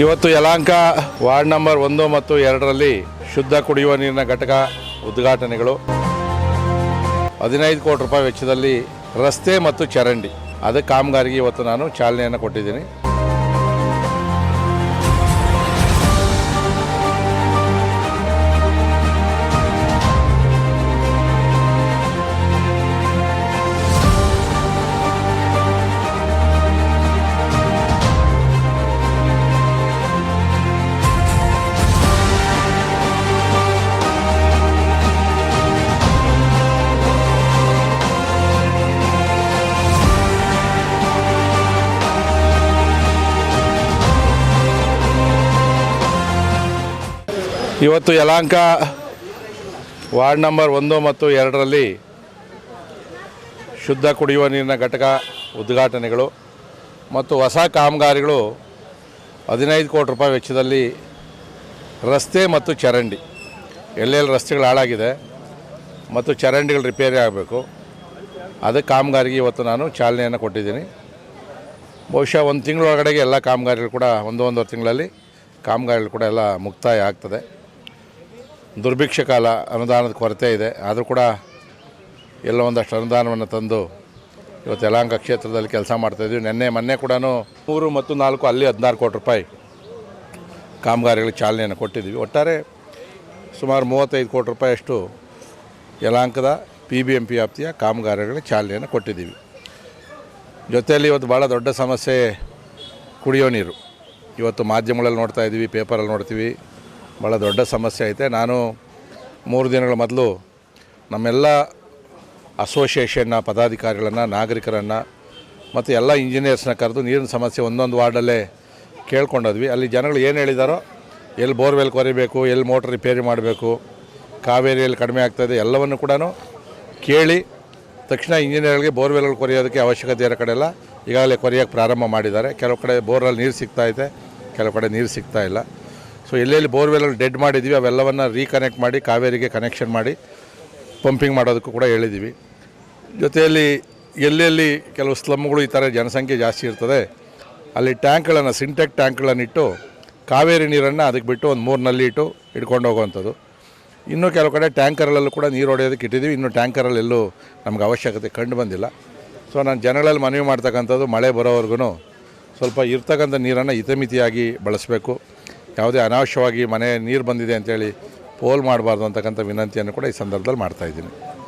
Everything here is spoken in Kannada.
ಇವತ್ತು ಯಲಾಂಕ ವಾರ್ಡ್ ನಂಬರ್ ಒಂದು ಮತ್ತು ಎರಡರಲ್ಲಿ ಶುದ್ಧ ಕುಡಿಯುವ ನೀರಿನ ಘಟಕ ಉದ್ಘಾಟನೆಗಳು. ಹದಿನೈದು ಕೋಟಿ ರೂಪಾಯಿ ವೆಚ್ಚದಲ್ಲಿ ರಸ್ತೆ ಮತ್ತು ಚರಂಡಿ. ಅದಕ್ಕೆ ಕಾಮಗಾರಿಗೆ ಇವತ್ತು ನಾನು ಚಾಲನೆಯನ್ನು ಕೊಟ್ಟಿದ್ದೀನಿ. ಇವತ್ತು ಯಲಾಂಕ ವಾರ್ಡ್ ನಂಬರ್ ಒಂದು ಮತ್ತು ಎರಡರಲ್ಲಿ ಶುದ್ಧ ಕುಡಿಯುವ ನೀರಿನ ಘಟಕ ಉದ್ಘಾಟನೆಗಳು ಮತ್ತು ಹೊಸ ಕಾಮಗಾರಿಗಳು ಹದಿನೈದು ಕೋಟಿ ರೂಪಾಯಿ ವೆಚ್ಚದಲ್ಲಿ ರಸ್ತೆ ಮತ್ತು ಚರಂಡಿ, ಎಲ್ಲೆಲ್ಲಿ ರಸ್ತೆಗಳು ಹಾಳಾಗಿದೆ ಮತ್ತು ಚರಂಡಿಗಳು ರಿಪೇರಿ ಆಗಬೇಕು ಅದಕ್ಕೆ ಕಾಮಗಾರಿಗೆ ಇವತ್ತು ನಾನು ಚಾಲನೆಯನ್ನು ಕೊಟ್ಟಿದ್ದೀನಿ. ಬಹುಶಃ ಒಂದು ತಿಂಗಳೊಳಗಡೆಗೆ ಎಲ್ಲ ಕಾಮಗಾರಿಗಳು ಕೂಡ ಒಂದು ಒಂದೂವರೆ ತಿಂಗಳಲ್ಲಿ ಕಾಮಗಾರಿಗಳು ಕೂಡ ಎಲ್ಲ ಮುಕ್ತಾಯ ಆಗ್ತದೆ. ದುರ್ಭಿಕ್ಷ ಕಾಲ ಅನುದಾನದ ಕೊರತೆ ಇದೆ. ಆದರೂ ಕೂಡ ಎಲ್ಲ ಒಂದಷ್ಟು ಅನುದಾನವನ್ನು ತಂದು ಇವತ್ತು ಯಲಾಂಕ ಕ್ಷೇತ್ರದಲ್ಲಿ ಕೆಲಸ ಮಾಡ್ತಾಯಿದ್ವಿ ನಿನ್ನೆ, ಮೊನ್ನೆ ಕೂಡ ಮೂರು ಮತ್ತು ನಾಲ್ಕು, ಅಲ್ಲಿ ಹದಿನಾರು ಕೋಟಿ ರೂಪಾಯಿ ಕಾಮಗಾರಿಗಳಿಗೆ ಚಾಲನೆಯನ್ನು ಕೊಟ್ಟಿದ್ದೀವಿ. ಒಟ್ಟಾರೆ ಸುಮಾರು ಮೂವತ್ತೈದು ಕೋಟಿ ರೂಪಾಯಿಯಷ್ಟು ಯಲಾಂಕದ ಪಿ ಬಿ ಎಂ ಪಿ ವ್ಯಾಪ್ತಿಯ ಕಾಮಗಾರಿಗಳಿಗೆ ಚಾಲನೆಯನ್ನು ಕೊಟ್ಟಿದ್ದೀವಿ. ಜೊತೆಯಲ್ಲಿ ಇವತ್ತು ಭಾಳ ದೊಡ್ಡ ಸಮಸ್ಯೆ ಕುಡಿಯೋ ನೀರು. ಇವತ್ತು ಮಾಧ್ಯಮಗಳಲ್ಲಿ ನೋಡ್ತಾ ಇದ್ದೀವಿ, ಪೇಪರಲ್ಲಿ ನೋಡ್ತೀವಿ. ಭಾಳ ದೊಡ್ಡ ಸಮಸ್ಯೆ ಐತೆ. ನಾನು ಮೂರು ದಿನಗಳ ಮೊದಲು ನಮ್ಮೆಲ್ಲ ಅಸೋಸಿಯೇಷನ್ನ ಪದಾಧಿಕಾರಿಗಳನ್ನು, ನಾಗರಿಕರನ್ನು ಮತ್ತು ಎಲ್ಲ ಇಂಜಿನಿಯರ್ಸ್ನ ಕರೆದು ನೀರಿನ ಸಮಸ್ಯೆ ಒಂದೊಂದು ವಾರ್ಡಲ್ಲೇ ಕೇಳ್ಕೊಂಡದ್ವಿ. ಅಲ್ಲಿ ಜನಗಳು ಏನು ಹೇಳಿದಾರೋ ಎಲ್ಲಿ ಬೋರ್ವೆಲ್ ಕೊರಿಬೇಕು ಎಲ್ಲಿ ಮೋಟ್ರ್ ರಿಪೇರಿ ಮಾಡಬೇಕು ಕಾವೇರಿಯಲ್ಲಿ ಕಡಿಮೆ ಆಗ್ತಾಯಿದೆ ಎಲ್ಲವನ್ನು ಕೂಡ ಕೇಳಿ ತಕ್ಷಣ ಇಂಜಿನಿಯರ್ಗಳಿಗೆ ಬೋರ್ವೆಲ್ಗಳು ಕೊರೆಯೋದಕ್ಕೆ ಅವಶ್ಯಕತೆ ಇರೋ ಕಡೆ ಎಲ್ಲ ಈಗಾಗಲೇ ಕೊರೆಯೋಕ್ಕೆ ಪ್ರಾರಂಭ ಮಾಡಿದ್ದಾರೆ. ಕೆಲವು ಕಡೆ ಬೋರಲ್ಲಿ ನೀರು ಸಿಗ್ತಾಯಿದೆ ಕೆಲವು ಕಡೆ ನೀರು ಸಿಗ್ತಾ ಇಲ್ಲ. ಸೊ ಎಲ್ಲೆಲ್ಲಿ ಬೋರ್ವೆಲ್ ಡೆಡ್ ಮಾಡಿದ್ದೀವಿ ಅವೆಲ್ಲವನ್ನು ರೀಕನೆಕ್ಟ್ ಮಾಡಿ, ಕಾವೇರಿಗೆ ಕನೆಕ್ಷನ್ ಮಾಡಿ ಪಂಪಿಂಗ್ ಮಾಡೋದಕ್ಕೂ ಕೂಡ ಹೇಳಿದ್ದೀವಿ ಜೊತೆಯಲ್ಲಿ ಎಲ್ಲೆಲ್ಲಿ ಕೆಲವು ಸ್ಲಮ್ಗಳು ಈ ಥರ ಜನಸಂಖ್ಯೆ ಜಾಸ್ತಿ ಇರ್ತದೆ, ಅಲ್ಲಿ ಟ್ಯಾಂಕ್ಗಳನ್ನು ಸಿಂಟೆಕ್ ಟ್ಯಾಂಕ್ಗಳನ್ನು ಇಟ್ಟು, ಕಾವೇರಿ ನೀರನ್ನು ಅದಕ್ಕೆ ಬಿಟ್ಟು ಒಂದು ಮೂರು ನಲ್ಲಿ ಇಟ್ಟು ಇಟ್ಕೊಂಡು ಹೋಗುವಂಥದ್ದು. ಇನ್ನೂ ಕೆಲವು ಕಡೆ ಟ್ಯಾಂಕರ್ಗಳಲ್ಲೂ ಕೂಡ ನೀರು ಹೊಡೆಯೋದಕ್ಕೆ ಇಟ್ಟಿದ್ದೀವಿ ಇನ್ನು ಟ್ಯಾಂಕರಲ್ಲೆಲ್ಲೂ ನಮ್ಗೆ ಅವಶ್ಯಕತೆ ಕಂಡು ಬಂದಿಲ್ಲ. ಸೊ ನಾನು ಜನಗಳಲ್ಲಿ ಮನವಿ ಮಾಡ್ತಕ್ಕಂಥದ್ದು ಮಳೆ ಬರೋವರೆಗೂ ಸ್ವಲ್ಪ ಇರ್ತಕ್ಕಂಥ ನೀರನ್ನು ಹಿತಮಿತಿಯಾಗಿ ಬಳಸಬೇಕು. ಯಾವುದೇ ಅನಾವಶ್ಯವಾಗಿ ಮನೆ ನೀರು ಬಂದಿದೆ ಅಂತೇಳಿ ಪೋಲ್ ಮಾಡಬಾರ್ದು ಅಂತಕ್ಕಂಥ ವಿನಂತಿಯನ್ನು ಕೂಡ ಈ ಸಂದರ್ಭದಲ್ಲಿ ಮಾಡ್ತಾಯಿದ್ದೀನಿ